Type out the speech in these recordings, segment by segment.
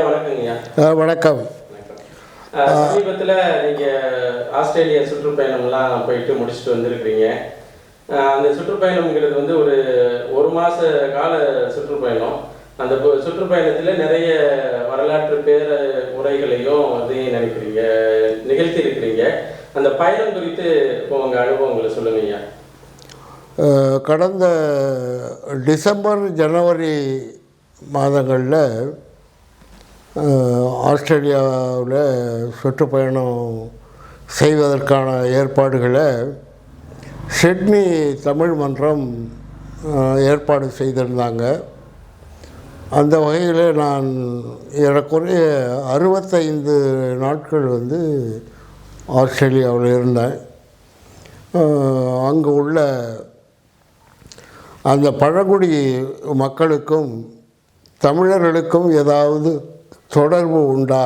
ஐயா வணக்கங்கய்யா. வணக்கம். சமீபத்துல நீங்க ஆஸ்திரேலியா சுற்றுப்பயணம்லாம் போயிட்டு முடிச்சுட்டு வந்திருக்கிறீங்க. அந்த சுற்றுப்பயணம்ங்கிறது வந்து ஒரு ஒரு மாச கால சுற்றுப்பயணம். அந்த சுற்றுப்பயணத்துல நிறைய வரலாற்று பேர உரைகளையும் அதையும் நினைக்கிறீங்க நிகழ்த்தி இருக்கிறீங்க அந்த பயணம் குறித்து இப்போ உங்க அனுபவங்களை சொல்லுங்க ஐயா அஹ் கடந்த டிசம்பர் ஜனவரி மாதங்களில் ஆஸ்திரேலியாவில் சுற்றுப்பயணம் செய்வதற்கான ஏற்பாடுகளை சிட்னி தமிழ் மன்றம் ஏற்பாடு செய்திருந்தாங்க. அந்த வகையில் நான் ஏறக்குறைய அறுபத்தைந்து நாட்கள் வந்து ஆஸ்திரேலியாவில் இருந்தேன். அங்கு உள்ள அந்த பழங்குடி மக்களுக்கும் தமிழர்களுக்கும் ஏதாவது தொடர்பு உண்டா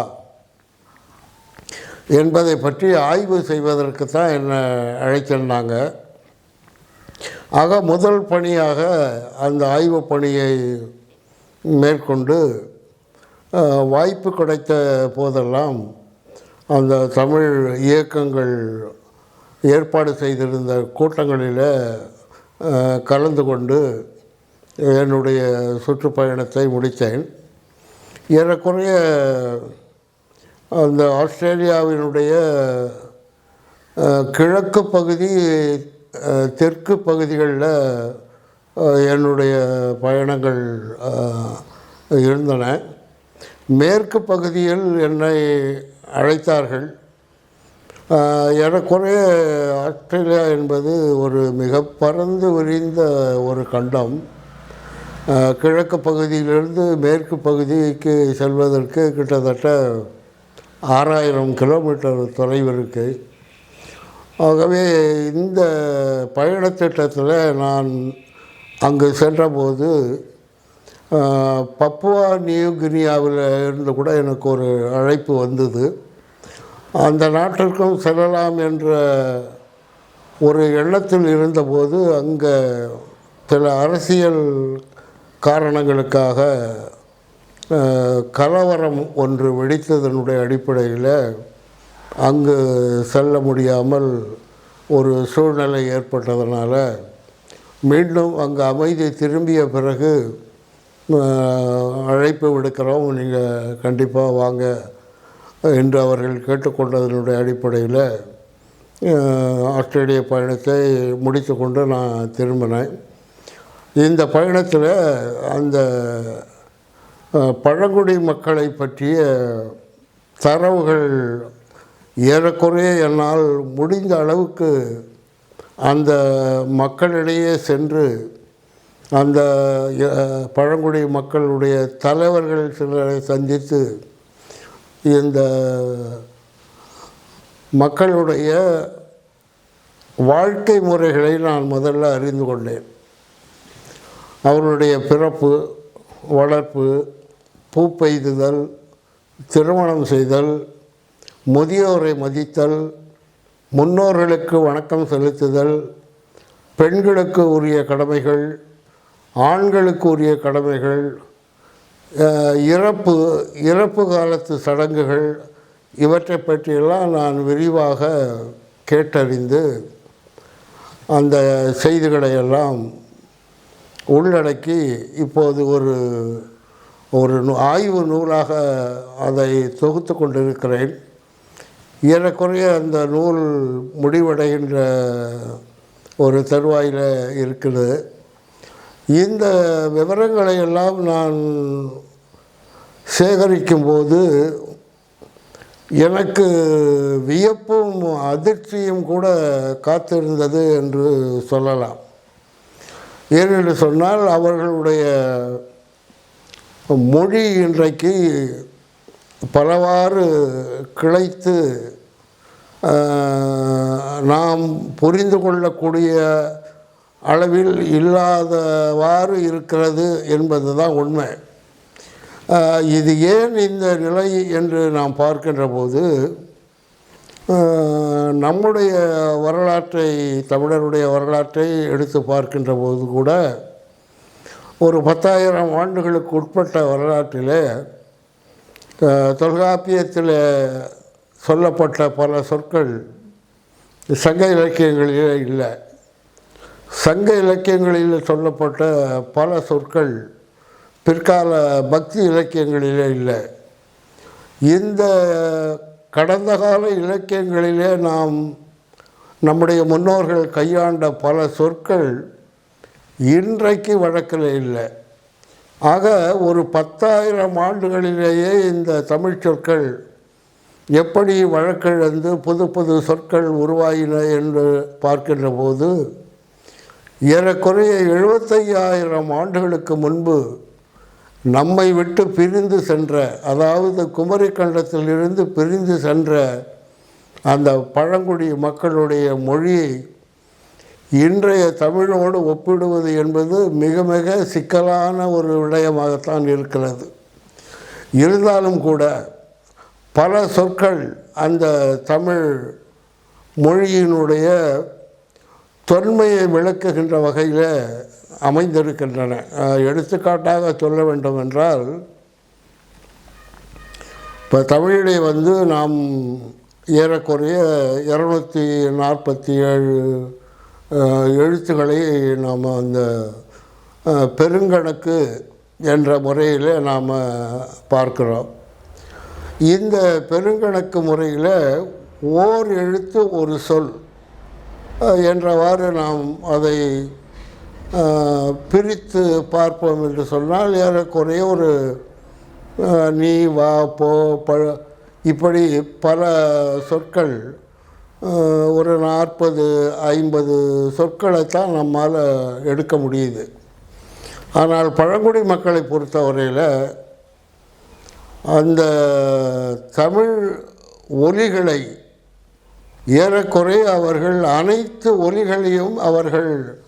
என்பதை பற்றி ஆய்வு செய்வதற்கு தான் என்னை அழைத்திருந்தாங்க ஆக முதல் பணியாக அந்த ஆய்வு பணியை மேற்கொண்டு வாய்ப்பு கிடைத்த போதெல்லாம் அந்த தமிழ் இயக்கங்கள் ஏற்பாடு செய்திருந்த கூட்டங்களில் கலந்து கொண்டு என்னுடைய சுற்றுப்பயணத்தை முடித்தேன். ஏறக்குறைய அந்த ஆஸ்திரேலியாவினுடைய கிழக்கு பகுதி தெற்கு பகுதிகளில் என்னுடைய பயணங்கள் இருந்தன. மேற்கு பகுதியில் என்னை அழைத்தார்கள். எனக்குறைய ஆஸ்திரேலியா என்பது ஒரு மிக பறந்து விரிந்த ஒரு கண்டம். கிழக்கு பகுதியிலிருந்து மேற்கு பகுதிக்கு செல்வதற்கு கிட்டத்தட்ட ஆறாயிரம் கிலோமீட்டர் தொலைவு இருக்குது ஆகவே இந்த பயணத்திட்டத்தில் நான் அங்கு சென்றபோது பப்புவா நியூ கினியாவில் இருந்து கூட எனக்கு ஒரு அழைப்பு வந்தது. அந்த நாட்டிற்கும் செல்லலாம் என்ற ஒரு எண்ணத்தில் இருந்தபோது அங்கே சில அரசியல் காரணங்களுக்காக கலவரம் ஒன்று வெடித்ததனுடைய அடிப்படையில் அங்கு செல்ல முடியாமல் ஒரு சூழ்நிலை ஏற்பட்டதனால் மீண்டும் அங்கு அமைதி திரும்பிய பிறகு அழைப்பு விடுக்கிறோம். நீங்கள் கண்டிப்பாக வாங்க என்று அவர்கள் கேட்டுக்கொண்டதனுடைய அடிப்படையில் ஆஸ்திரேலிய பயணத்தை முடித்து கொண்டு நான் திரும்பினேன். இந்த பயணத்தில் அந்த பழங்குடி மக்களை பற்றிய தரவுகள் ஏறக்குறைய என்னால் முடிந்த அளவுக்கு அந்த மக்களிடையே சென்று அந்த பழங்குடி மக்களுடைய தலைவர்கள் சிலரை சந்தித்து இந்த மக்களுடைய வாழ்க்கை முறைகளை நான் முதல்ல அறிந்து கொண்டேன். அவருடைய பிறப்பு வளர்ப்பு பூ பெய்துதல் திருமணம் செய்தல் முதியோரை மதித்தல் முன்னோர்களுக்கு வணக்கம் செலுத்துதல் பெண்களுக்கு உரிய கடமைகள் ஆண்களுக்கு உரிய கடமைகள் இறப்பு இறப்பு காலத்து சடங்குகள் இவற்றை பற்றியெல்லாம் நான் விரிவாக கேட்டறிந்து அந்த செய்திகளையெல்லாம் உள்ளடக்கி இப்போது ஒரு ஒரு ஆய்வு நூலாக அதை தொகுத்து கொண்டிருக்கிறேன். ஏறக்குறைய அந்த நூல் முடிவடைகின்ற ஒரு தருவாயில் இருக்குது. இந்த விவரங்களை எல்லாம் நான் சேகரிக்கும்போது எனக்கு வியப்பும் அதிர்ச்சியும் கூட காத்திருந்தது என்று சொல்லலாம். ஏனென்று சொன்னால் அவர்களுடைய மொழி இன்றைக்கு பலவாறு கிளைத்து நாம் புரிந்து கொள்ளக்கூடிய அளவில் இல்லாதவாறு இருக்கிறது என்பது தான் உண்மை இது ஏன் இந்த நிலை என்று நாம் பார்க்கின்ற போது நம்முடைய வரலாற்றை தமிழருடைய வரலாற்றை எடுத்து பார்க்கின்ற போது கூட ஒரு பத்தாயிரம் ஆண்டுகளுக்கு உட்பட்ட வரலாற்றிலே தொல்காப்பியத்தில் சொல்லப்பட்ட பல சொற்கள் சங்க இலக்கியங்களிலே இல்லை. சங்க இலக்கியங்களில் சொல்லப்பட்ட பல சொற்கள் பிற்கால பக்தி இலக்கியங்களிலே இல்லை. இந்த கடந்த கால இலக்கியங்களிலே நாம் நம்முடைய முன்னோர்கள் கையாண்ட பல சொற்கள் இன்றைக்கு வழக்கில் இல்லை. ஆக ஒரு பத்தாயிரம் ஆண்டுகளிலேயே இந்த தமிழ் சொற்கள் எப்படி வழக்கிழந்து புது புது சொற்கள் உருவாயின என்று பார்க்கின்ற போது ஏறக்குறைய எழுபத்தையாயிரம் ஆண்டுகளுக்கு முன்பு நம்மை விட்டு பிரிந்து சென்ற அதாவது குமரி கண்டத்திலிருந்து பிரிந்து சென்ற அந்த பழங்குடி மக்களுடைய மொழியை இன்றைய தமிழோடு ஒப்பிடுவது என்பது மிக மிக சிக்கலான ஒரு விடயமாகத்தான் இருக்கிறது. இருந்தாலும் கூட பல சொற்கள் அந்த தமிழ் மொழியினுடைய தொன்மையை விளக்குகின்ற வகையில் அமைந்திருக்கின்றன. எடுத்துக்காட்டாக சொல்ல வேண்டும் என்றால் இப்போ தமிழிலே வந்து நாம் ஏறக்குறைய இரநூத்தி நாற்பத்தி ஏழு எழுத்துக்களை நாம் அந்த பெருங்கணக்கு என்ற முறையில் நாம் பார்க்கிறோம். இந்த பெருங்கணக்கு முறையில் ஓர் எழுத்து ஒரு சொல் என்றவாறு நாம் அதை பிரித்து பார்ப்போம் என்று சொன்னால் ஏறக்குறைய ஒரு நீ வா போ ப இப்படி பல சொற்கள் ஒரு நாற்பது ஐம்பது சொற்களைத்தான் நம்மால் எடுக்க முடியுது. ஆனால் பழங்குடி மக்களை பொறுத்தவரையில் அந்த தமிழ் ஒலிகளை ஏறக்குறைய அவர்கள் அனைத்து ஒலிகளையும் அவர்கள்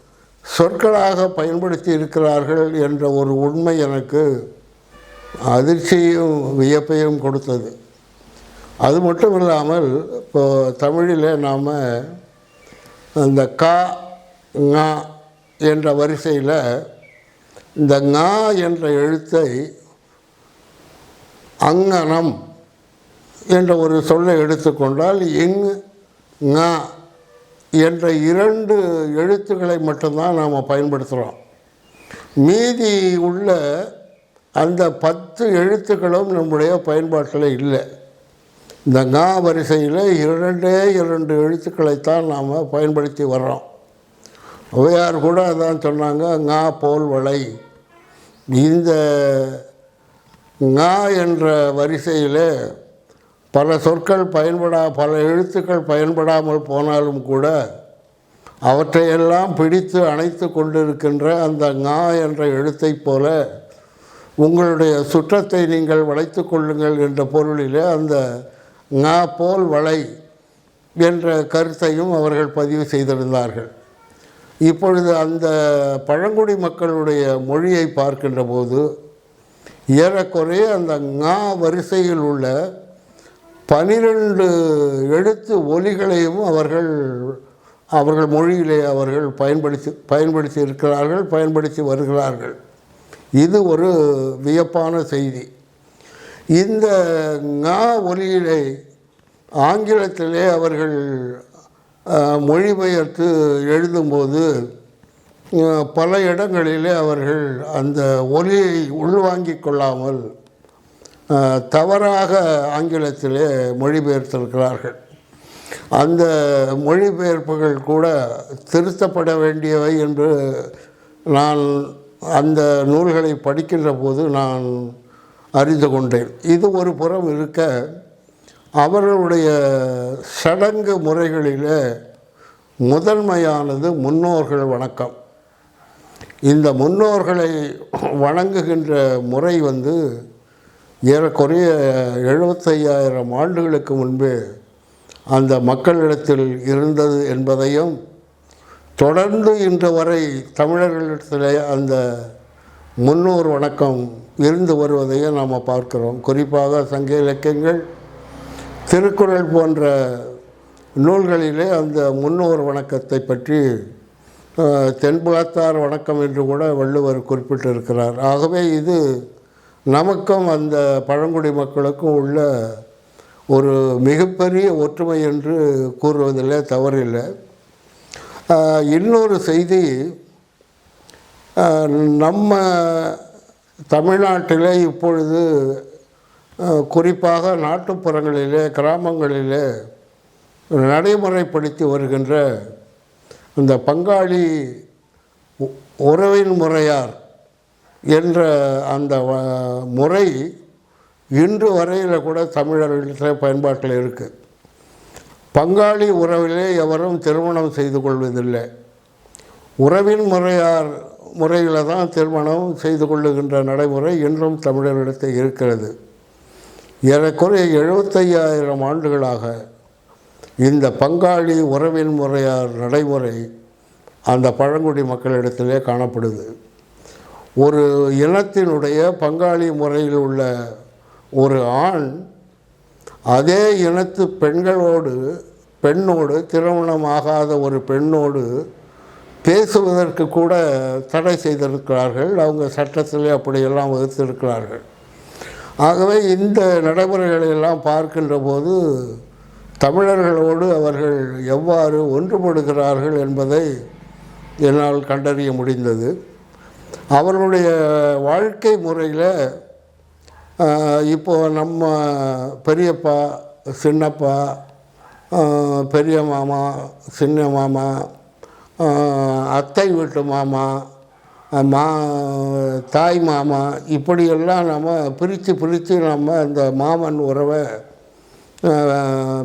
சொற்களாக பயன்படுத்தி இருக்கிறார்கள் என்ற ஒரு உண்மை எனக்கு அதிர்ச்சியும் வியப்பையும் கொடுத்தது. அது மட்டும் இல்லாமல் இப்போ தமிழில் நாம் அந்த கா ஙா என்ற வரிசையில் இந்த ஞா என்ற எழுத்தை அங்கனம் என்ற ஒரு சொல்லை எடுத்துக்கொண்டால் இங் ங என்ற இரண்டு எழுத்துக்களை மட்டும்தான் நாம் பயன்படுத்துகிறோம் மீதி உள்ள அந்த பத்து எழுத்துக்களும் நம்முடைய பயன்பாட்டில் இல்லை. இந்த கா வரிசையில் இரண்டே இரண்டு எழுத்துக்களைத்தான் நாம் பயன்படுத்தி வர்றோம். ஔவையார் கூட அதான் சொன்னாங்க ஙா போல் வளை. இந்த ஞா என்ற வரிசையில் பல சொற்கள் பயன்படா பல எழுத்துக்கள் பயன்படாமல் போனாலும் கூட அவற்றையெல்லாம் பிடித்து அணைத்து கொண்டிருக்கின்ற அந்த ஞா என்ற எழுத்தைப் போல உங்களுடைய சுற்றத்தை நீங்கள் வளைத்து கொள்ளுங்கள் என்ற பொருளிலே அந்த ஞா போல் வளை என்ற கருத்தையும் அவர்கள் பதிவு செய்திருந்தார்கள். இப்பொழுது அந்த பழங்குடி மக்களுடைய மொழியை பார்க்கின்ற போது ஏறக்குறைய அந்த ஞா வரிசையில் உள்ள பனிரெண்டு எழுத்து ஒலிகளையும் அவர்கள் அவர்கள் மொழியிலே அவர்கள் பயன்படுத்தி பயன்படுத்தி இருக்கிறார்கள் பயன்படுத்தி வருகிறார்கள். இது ஒரு வியப்பான செய்தி. இந்த ஞா ஒலியிலே ஆங்கிலத்திலே அவர்கள் மொழிபெயர்த்து எழுதும்போது பல இடங்களிலே அவர்கள் அந்த ஒலியை உள்வாங்கிக் கொள்ளாமல் தவறாக ஆங்கிலத்திலே மொழிபெயர்த்திருக்கிறார்கள். அந்த மொழிபெயர்ப்புகள் கூட திருத்தப்பட வேண்டியவை என்று நான் அந்த நூல்களை படிக்கின்ற போது நான் அறிந்து கொண்டேன். இது ஒரு புறம் இருக்க அவர்களுடைய சடங்கு முறைகளிலே முதன்மையானது முன்னோர்கள் வணக்கம். இந்த முன்னோர்களை வணங்குகின்ற முறை வந்து ஏறக்குறைய எழுபத்தையாயிரம் ஆண்டுகளுக்கு முன்பே அந்த மக்களிடத்தில் இருந்தது என்பதையும் தொடர்ந்து இன்று வரை தமிழர்களிடத்தில் அந்த முன்னோர் வணக்கம் இருந்து வருவதையும் நாம் பார்க்கிறோம். குறிப்பாக சங்க இலக்கியங்கள் திருக்குறள் போன்ற நூல்களிலே அந்த முன்னோர் வணக்கத்தை பற்றி தென்புலத்தார் வணக்கம் என்று கூட வள்ளுவர் குறிப்பிட்டிருக்கிறார். ஆகவே இது நமக்கும் அந்த பழங்குடி மக்களுக்கும் உள்ள ஒரு மிகப்பெரிய ஒற்றுமை என்று கூறுவதில் தவறில்லை. இன்னொரு செய்தி நம்ம தமிழ்நாட்டிலே இப்பொழுது குறிப்பாக நாட்டுப்புறங்களிலே கிராமங்களிலே நடைமுறைப்படுத்தி வருகின்ற இந்த பங்காளி உறவின் முறையார் என்ற அந்த முறை இன்று வரையில் கூட தமிழர்களிடத்தில் பயன்பாட்டில் இருக்குது பங்காளி உறவிலே எவரும் திருமணம் செய்து கொள்வதில்லை. உறவின் முறையார் முறையில் தான் திருமணம் செய்து கொள்ளுகின்ற நடைமுறை இன்றும் தமிழர்களிடத்தில் இருக்கிறது. ஏறக்குறைய எழுபத்தையாயிரம் ஆண்டுகளாக இந்த பங்காளி உறவின் முறையார் நடைமுறை அந்த பழங்குடி மக்களிடத்திலே காணப்படுது. ஒரு இனத்தினுடைய பங்காளி முறையில் உள்ள ஒரு ஆண் அதே இனத்து பெண்களோடு பெண்ணோடு திருமணமாகாத ஒரு பெண்ணோடு பேசுவதற்கு கூட தடை செய்திருக்கிறார்கள். அவங்க சட்டத்திலே அப்படியெல்லாம் வகுத்திருக்கிறார்கள். ஆகவே இந்த நடைமுறைகளை எல்லாம் பார்க்கின்ற போது தமிழர்களோடு அவர்கள் எவ்வாறு ஒன்றுபடுகிறார்கள் என்பதை என்னால் கண்டறிய முடிந்தது. அவர்களுடைய வாழ்க்கை முறையில் இப்போ நம்ம பெரியப்பா சின்னப்பா பெரிய மாமா சின்ன மாமா அத்தை வீட்டு மாமா மா தாய் மாமா இப்படியெல்லாம் நம்ம பிரித்து பிரித்து நம்ம இந்த மாமன் உறவை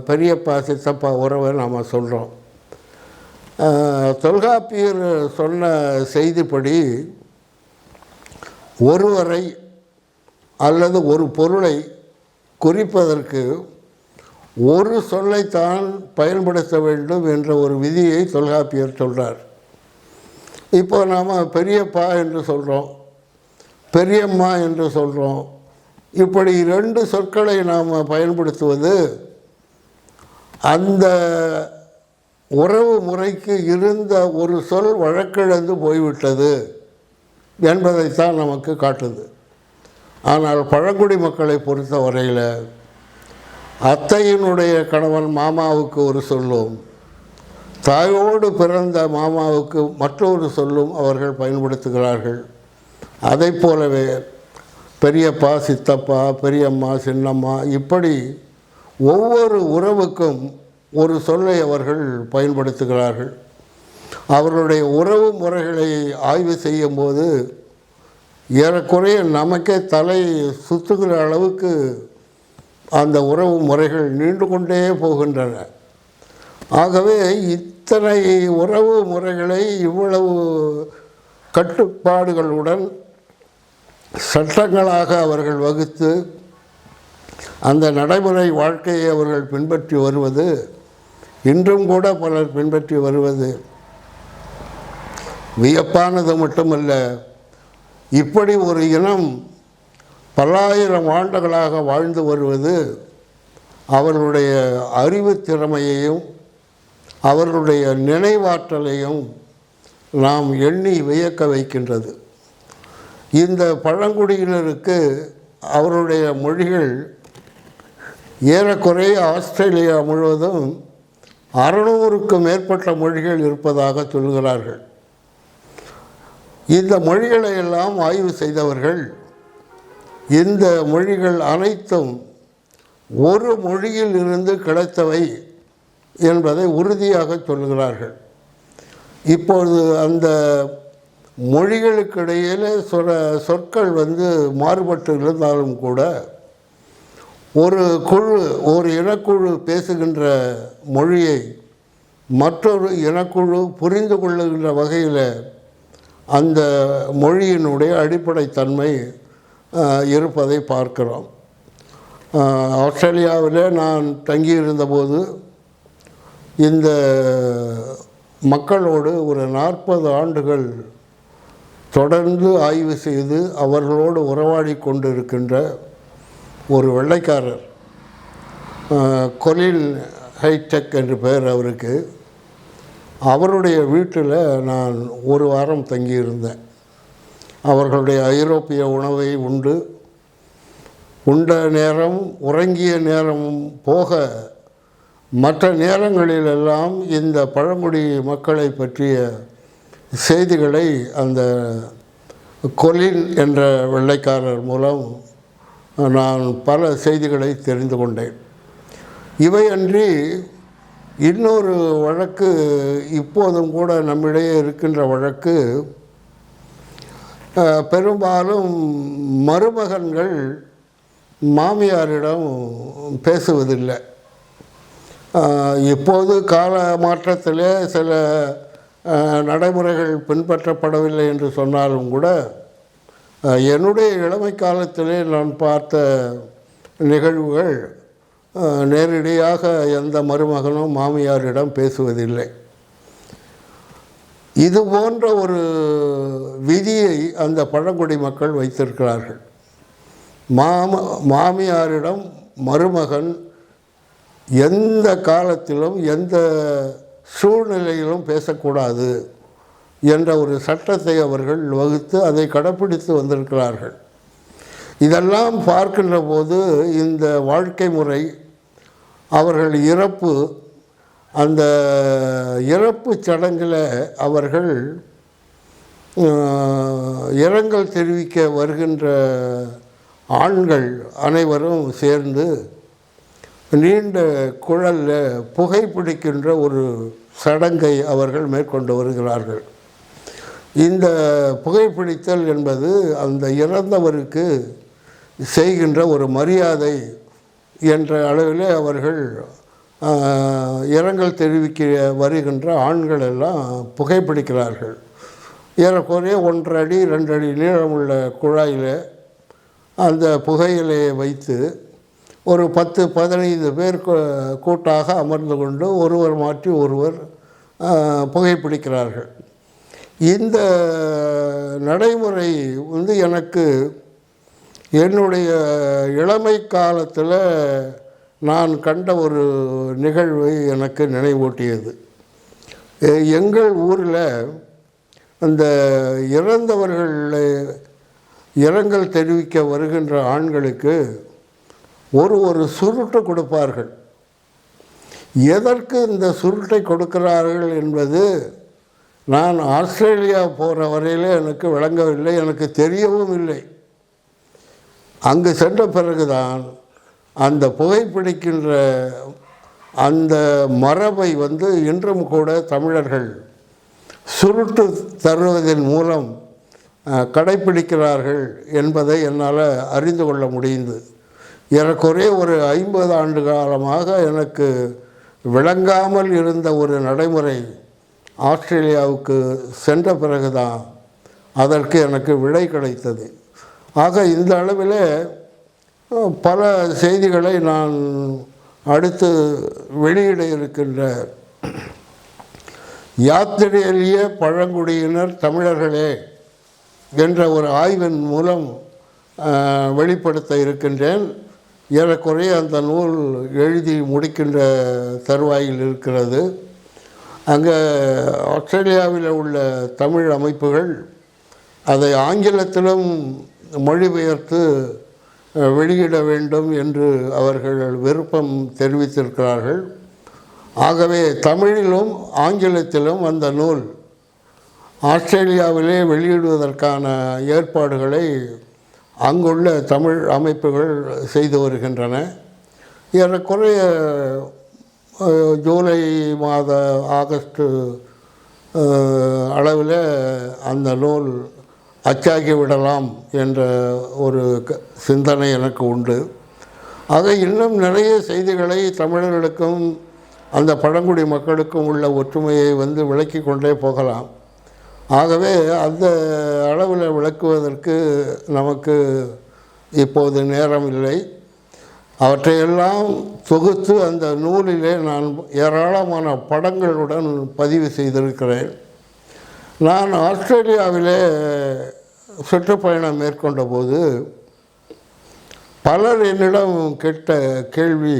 பெரியப்பா சித்தப்பா உறவை நாம் சொல்கிறோம் தொல்காப்பியர் சொன்ன செய்திப்படி ஒருவரை அல்லது ஒரு பொருளை குறிப்பதற்கு ஒரு சொல்லைத்தான் பயன்படுத்த வேண்டும் என்ற ஒரு விதியை தொல்காப்பியர் சொல்கிறார் இப்போ நாம் பெரியப்பா என்று சொல்கிறோம் பெரியம்மா என்று சொல்கிறோம் இப்படி ரெண்டு சொற்களை நாம் பயன்படுத்துவது அந்த உறவு முறைக்கு இருந்த ஒரு சொல் வழக்கிழந்து போய்விட்டது. என்பதைத்தான் நமக்கு காட்டுது. ஆனால் பழங்குடி மக்களை பொறுத்த வரையில் அத்தையினுடைய கணவன் மாமாவுக்கு ஒரு சொல்லும் தாயோடு பிறந்த மாமாவுக்கு மற்றொரு சொல்லும் அவர்கள் பயன்படுத்துகிறார்கள். அதைப் போலவே பெரியப்பா சித்தப்பா பெரியம்மா சின்னம்மா இப்படி ஒவ்வொரு உறவுக்கும் ஒரு சொல்லை அவர்கள் பயன்படுத்துகிறார்கள். அவர்களுடைய உறவு முறைகளை ஆய்வு செய்யும் போது ஏறக்குறைய நமக்கே தலை சுத்துகிற அளவுக்கு அந்த உறவு முறைகள் நீண்டு கொண்டே போகின்றன. ஆகவே இத்தனை உறவு முறைகளை இவ்வளவு கட்டுப்பாடுகளுடன் சட்டங்களாக அவர்கள் வகுத்து அந்த நடைமுறை வாழ்க்கையை அவர்கள் பின்பற்றி வருவது இன்றும் கூட பலர் பின்பற்றி வருவது வியப்பானது மட்டுமல்ல இப்படி ஒரு இனம் பல்லாயிரம் ஆண்டுகளாக வாழ்ந்து வருவது அவர்களுடைய அறிவு திறமையையும் அவர்களுடைய நினைவாற்றலையும் நாம் எண்ணி வியக்க வைக்கின்றது. இந்த பழங்குடியினருக்கு அவருடைய மொழிகள் ஏறக்குறைய ஆஸ்திரேலியா முழுவதும் அறுநூறுக்கும் மேற்பட்ட மொழிகள் இருப்பதாக சொல்கிறார்கள். இந்த மொழிகளை எல்லாம் ஆய்வு செய்தவர்கள் இந்த மொழிகள் அனைத்தும் ஒரு மொழியில் இருந்து கிடைத்தவை என்பதை உறுதியாக சொல்கிறார்கள் இப்பொழுது அந்த மொழிகளுக்கிடையில் சொற சொற்கள் வந்து மாறுபட்டு இருந்தாலும் கூட ஒரு குழு ஒரு இனக்குழு பேசுகின்ற மொழியை மற்றொரு இனக்குழு புரிந்து கொள்ளுகின்ற வகையில் அந்த மொழியினுடைய அடிப்படைத்தன்மை இருப்பதை பார்க்கிறோம். ஆஸ்திரேலியாவில் நான் தங்கியிருந்தபோது இந்த மக்களோடு ஒரு நாற்பது ஆண்டுகள் தொடர்ந்து ஆய்வு செய்து அவர்களோடு உறவாடி கொண்டிருக்கின்ற ஒரு வெள்ளைக்காரர். கொலில் கொலின் ஹைடெக் என்று பெயர் அவருக்கு. அவருடைய வீட்டில் நான் ஒரு வாரம் தங்கியிருந்தேன். அவர்களுடைய ஐரோப்பிய உணவை உண்டு. உண்ட நேரம் உறங்கிய நேரமும் போக மற்ற நேரங்களிலெல்லாம் இந்த பழங்குடி மக்களை பற்றிய செய்திகளை அந்த கொலின் என்ற வெள்ளைக்காரர் மூலம் நான் பல செய்திகளை தெரிந்து கொண்டேன். இவையன்றி இன்னொரு வழக்கு இப்போதும் கூட நம்மிடையே இருக்கின்ற வழக்கு பெரும்பாலும் மருமகன்கள் மாமியாரிடம் பேசுவதில்லை. இப்போது கால மாற்றத்திலே சில நடைமுறைகள் பின்பற்றப்படவில்லை என்று சொன்னாலும் கூட என்னுடைய இளமை காலத்திலே நான் பார்த்த நிகழ்வுகள் நேரடியாக எந்த மருமகனும் மாமியாரிடம் பேசுவதில்லை. இது போன்ற ஒரு விதியை அந்த பழங்குடி மக்கள் வைத்திருக்கிறார்கள். மாம மாமியாரிடம் மருமகன் எந்த காலத்திலும் எந்த சூழ்நிலையிலும் பேசக்கூடாது என்ற ஒரு சட்டத்தை அவர்கள் வகுத்து அதை கடைப்பிடித்து வந்திருக்கிறார்கள். இதெல்லாம் பார்க்கின்ற போது இந்த வாழ்க்கை முறை அவர்கள் இறப்பு அந்த இறப்பு சடங்கில் அவர்கள் இரங்கல் தெரிவிக்க வருகின்ற ஆண்கள் அனைவரும் சேர்ந்து நீண்ட குழலில் புகைப்பிடிக்கின்ற ஒரு சடங்கை அவர்கள் மேற்கொண்டு வருகிறார்கள். இந்த புகைப்பிடித்தல் என்பது அந்த இறந்தவருக்கு செய்கின்ற ஒரு மரியாதை என்ற அளவிலே அவர்கள் இரங்கல் தெரிவிக்க வருகின்ற ஆண்கள் எல்லாம் புகைப்பிடிக்கிறார்கள். ஏறக்குறைய ஒன்றரை அடி ரெண்டு அடி நீளமுள்ள குழாயில் அந்த புகையிலையை வைத்து ஒரு பத்து பதினைந்து பேர் கூ- கூட்டாக அமர்ந்து கொண்டு ஒருவர் மாற்றி ஒருவர் புகைப்பிடிக்கிறார்கள். இந்த நடைமுறை வந்து எனக்கு என்னுடைய இளமை காலத்தில் நான் கண்ட ஒரு நிகழ்வை எனக்கு நினைவூட்டியது. எங்கள் ஊரில் அந்த இறந்தவர்கள் இரங்கல் தெரிவிக்க வருகின்ற ஆண்களுக்கு ஒரு ஒரு சுருட்டு கொடுப்பார்கள். எதற்கு இந்த சுருட்டை கொடுக்கிறார்கள் என்பது நான் ஆஸ்திரேலியா போகிற வரையிலே எனக்கு விளங்கவில்லை எனக்கு தெரியவும் இல்லை. அங்கு சென்ற பிறகுதான் அந்த புகைப்பிடிக்கின்ற அந்த மரபை வந்து இன்றும் கூட தமிழர்கள் சுருட்டு தருவதன் மூலம் கடைப்பிடிக்கிறார்கள் என்பதை என்னால் அறிந்து கொள்ள முடிந்தது. ஏறக்குறைய ஒரு ஐம்பது ஆண்டு காலமாக எனக்கு விளங்காமல் இருந்த ஒரு நடைமுறை ஆஸ்திரேலியாவுக்கு சென்ற பிறகுதான் அதற்கு எனக்கு விடை கிடைத்தது. ஆக இந்த அளவில் பல செய்திகளை நான் அடுத்து வெளியிட இருக்கின்ற யாத்திரையிலேய பழங்குடியினர் தமிழர்களே என்ற ஒரு ஆய்வின் மூலம் வெளிப்படுத்த இருக்கின்றேன். ஏறக்குறைய அந்த நூல் எழுதி முடிக்கின்ற தருவாயில் இருக்கிறது. அங்கே ஆஸ்திரேலியாவில் உள்ள தமிழ் அமைப்புகள் அதை ஆங்கிலத்திலும் மொழிபெயர்த்து வெளியிட வேண்டும் என்று அவர்கள் விருப்பம் தெரிவித்திருக்கிறார்கள். ஆகவே தமிழிலும் ஆங்கிலத்திலும் அந்த நூல் ஆஸ்திரேலியாவிலே வெளியிடுவதற்கான ஏற்பாடுகளை அங்குள்ள தமிழ் அமைப்புகள் செய்து வருகின்றன. ஏறக்குறைய ஜூலை மாத ஆகஸ்ட் அளவில் அந்த நூல் அச்சாகி விடலாம் என்ற ஒரு க- சிந்தனை எனக்கு உண்டு. அதை இன்னும் நிறைய செய்திகளை தமிழர்களுக்கும் அந்த பழங்குடி மக்களுக்கும் உள்ள ஒற்றுமையை வந்து விளக்கி கொண்டே போகலாம். ஆகவே அந்த அளவில் விளக்குவதற்கு நமக்கு இப்போது நேரம் இல்லை. அவற்றையெல்லாம் தொகுத்து அந்த நூலிலே நான் ஏராளமான படங்களுடன் பதிவு செய்திருக்கிறேன். நான் ஆஸ்திரேலியாவிலே சுற்றுப்பயணம் மேற்கொண்ட போது பலர் என்னிடம் கேட்ட கேள்வி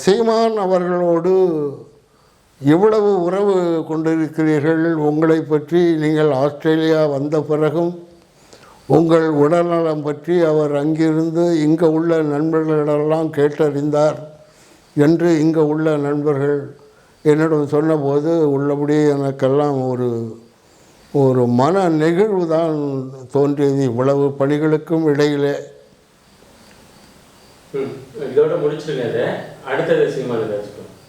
சீமான் அவர்களோடு இவ்வளவு உறவு கொண்டிருக்கிறீர்கள் உங்களை பற்றி நீங்கள் ஆஸ்திரேலியா வந்த பிறகும் உங்கள் உடல்நலம் பற்றி அவர் அங்கிருந்து இங்கே உள்ள நண்பர்களிடெல்லாம் கேட்டறிந்தார் என்று இங்கே உள்ள நண்பர்கள் என்னிடம் சொன்னபோது உள்ளபடியே எனக்கெல்லாம் ஒரு ஒரு மன நெகிழ்வு தான் தோன்றியது. இவ்வளவு பணிகளுக்கும் இடையிலே. இதோட முடிச்சிருங்க இதை. அடுத்தது சீமானு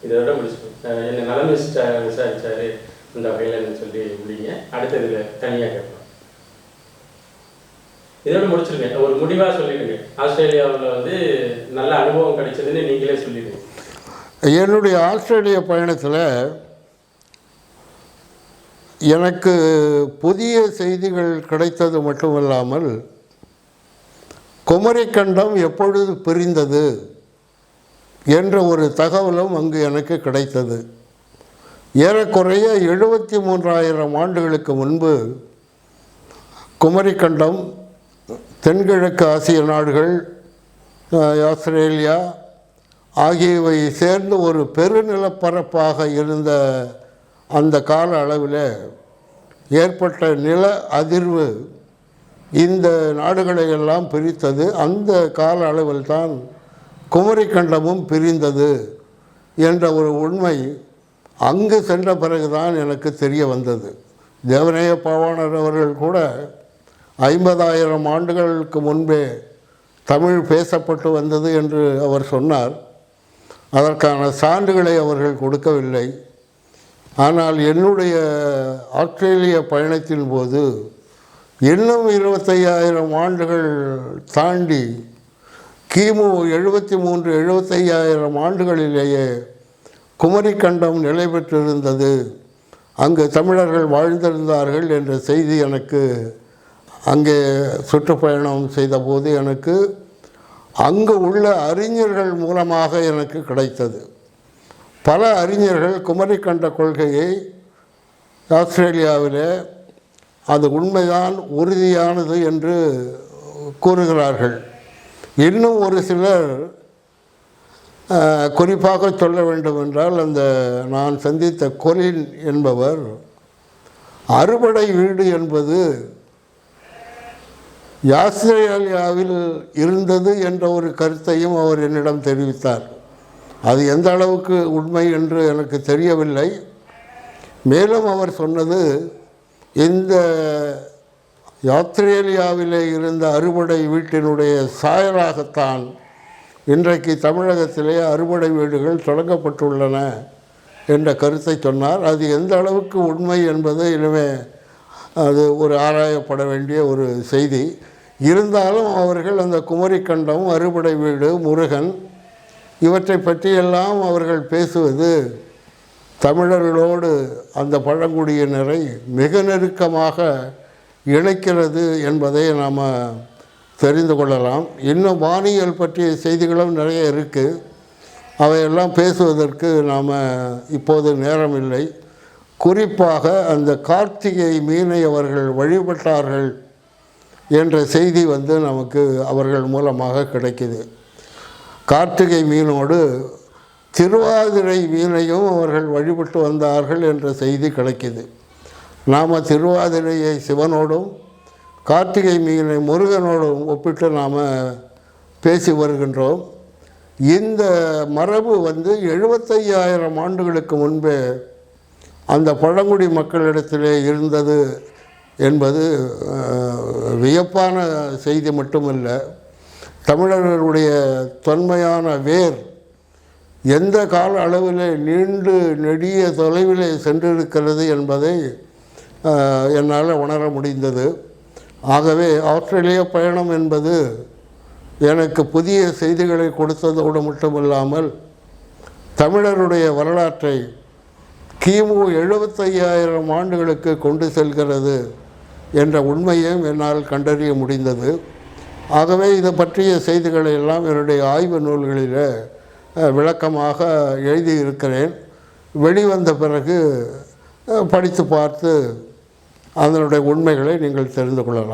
இதோட முடிச்சுக்கோங்க. என்ன நலம் விசாரிச்சாரு இந்த வகையில் சொல்லி முடிங்க அடுத்தது தனியாக கேட்போம். இதோட முடிச்சிருங்க. ஒரு முடிவாக சொல்லிடுங்க. ஆஸ்திரேலியாவில் வந்து நல்ல அனுபவம் கிடைச்சதுன்னு நீங்களே சொல்லிடுங்க. என்னுடைய ஆஸ்திரேலிய பயணத்தில் எனக்கு புதிய செய்திகள் கிடைத்தது மட்டுமல்லாமல் குமரிக்கண்டம் எப்பொழுது பிரிந்தது என்ற ஒரு தகவலும் அங்கு எனக்கு கிடைத்தது. ஏறக்குறைய எழுபத்தி மூன்றாயிரம் ஆண்டுகளுக்கு முன்பு குமரிக்கண்டம் தென்கிழக்கு ஆசிய நாடுகள் ஆஸ்திரேலியா ஆகியவை சேர்ந்து ஒரு பெருநிலப்பரப்பாக இருந்த அந்த கால அளவில் ஏற்பட்ட நில அதிர்வு இந்த நாடுகளை எல்லாம் பிரித்தது. அந்த கால அளவில் தான் குமரிக்கண்டமும் பிரிந்தது என்ற ஒரு உண்மை அங்கு சென்ற பிறகுதான் எனக்கு தெரிய வந்தது. தேவநேய பாவாணர் அவர்கள் கூட ஐம்பதாயிரம் ஆண்டுகளுக்கு முன்பே தமிழ் பேசப்பட்டு வந்தது என்று அவர் சொன்னார். அதற்கான சான்றுகளை அவர்கள் கொடுக்கவில்லை. ஆனால் என்னுடைய ஆஸ்திரேலிய பயணத்தின் போது இன்னும் இருபத்தையாயிரம் ஆண்டுகள் தாண்டி கிமு எழுபத்தி மூன்று எழுபத்தையாயிரம் ஆண்டுகளிலேயே குமரிக்கண்டம் நிலை பெற்றிருந்தது. அங்கு தமிழர்கள் வாழ்ந்திருந்தார்கள் என்ற செய்தி எனக்கு அங்கே சுற்றுப்பயணம் செய்தபோது எனக்கு அங்கு உள்ள அறிஞர்கள் மூலமாக எனக்கு கிடைத்தது. பல அறிஞர்கள் குமரிக்கண்ட கொள்கையை ஆஸ்திரேலியாவிலே அது உண்மைதான் உறுதியானது என்று கூறுகிறார்கள். இன்னும் ஒரு சிலர் குறிப்பாக சொல்ல வேண்டும் என்றால் அந்த நான் சந்தித்த கொலின் என்பவர் அறுபடை வீடு என்பது ஆஸ்திரேலியாவில் இருந்தது என்ற ஒரு கருத்தையும் அவர் என்னிடம் தெரிவித்தார். அது எந்த அளவுக்கு உண்மை என்று எனக்கு தெரியவில்லை. மேலும் அவர் சொன்னது இந்த ஆஸ்திரேலியாவிலே இருந்த அறுபடை வீட்டினுடைய சாயலாகத்தான் இன்றைக்கு தமிழகத்திலே அறுபடை வீடுகள் தொடங்கப்பட்டுள்ளன என்ற கருத்தை சொன்னார். அது எந்த அளவுக்கு உண்மை என்பது இனிமே அது ஒரு ஆராயப்பட வேண்டிய ஒரு செய்தி. இருந்தாலும் அவர்கள் அந்த குமரிக்கண்டம் அறுபடை வீடு முருகன் இவற்றை பற்றியெல்லாம் அவர்கள் பேசுவது தமிழர்களோடு அந்த பழங்குடியினரை மிக நெருக்கமாக இணைக்கிறது என்பதை நாம் தெரிந்து கொள்ளலாம். இன்னும் வானியல் பற்றிய செய்திகளும் நிறைய இருக்குது அவையெல்லாம் பேசுவதற்கு நாம் இப்போது நேரம் இல்லை குறிப்பாக அந்த கார்த்திகை மீனை அவர்கள் வழிபட்டார்கள் என்ற செய்தி வந்து நமக்கு அவர்கள் மூலமாக கிடைக்குது. கார்த்திகை மீனோடு திருவாதிரை மீனையும் அவர்கள் வழிபட்டு வந்தார்கள் என்ற செய்தி கிடைக்கிது. நாம் திருவாதிரையை சிவனோடும் கார்த்திகை மீனை முருகனோடும் ஒப்பிட்டு நாம் பேசி வருகின்றோம். இந்த மரபு வந்து எழுபத்தையாயிரம் ஆண்டுகளுக்கு முன்பே அந்த பழங்குடி மக்களிடத்திலே இருந்தது என்பது வியப்பான செய்தி மட்டுமல்ல தமிழர்களுடைய தொன்மையான வேர் எந்த கால அளவில் நீண்டு நெடிய தொலைவிலே சென்றிருக்கிறது என்பதை என்னால் உணர முடிந்தது. ஆகவே ஆஸ்திரேலிய பயணம் என்பது எனக்கு புதிய செய்திகளை கொடுத்ததோடு மட்டுமில்லாமல் தமிழருடைய வரலாற்றை கிமு எழுபத்தையாயிரம் ஆண்டுகளுக்கு கொண்டு செல்கிறது. என்ற உண்மையும் என்னால் கண்டறிய முடிந்தது. ஆகவே இது பற்றிய செய்திகளை எல்லாம் என்னுடைய ஆய்வு நூல்களில் விளக்கமாக எழுதியிருக்கிறேன். வெளிவந்த பிறகு படித்து பார்த்து அதனுடைய உண்மைகளை நீங்கள் தெரிந்து கொள்ளலாம்.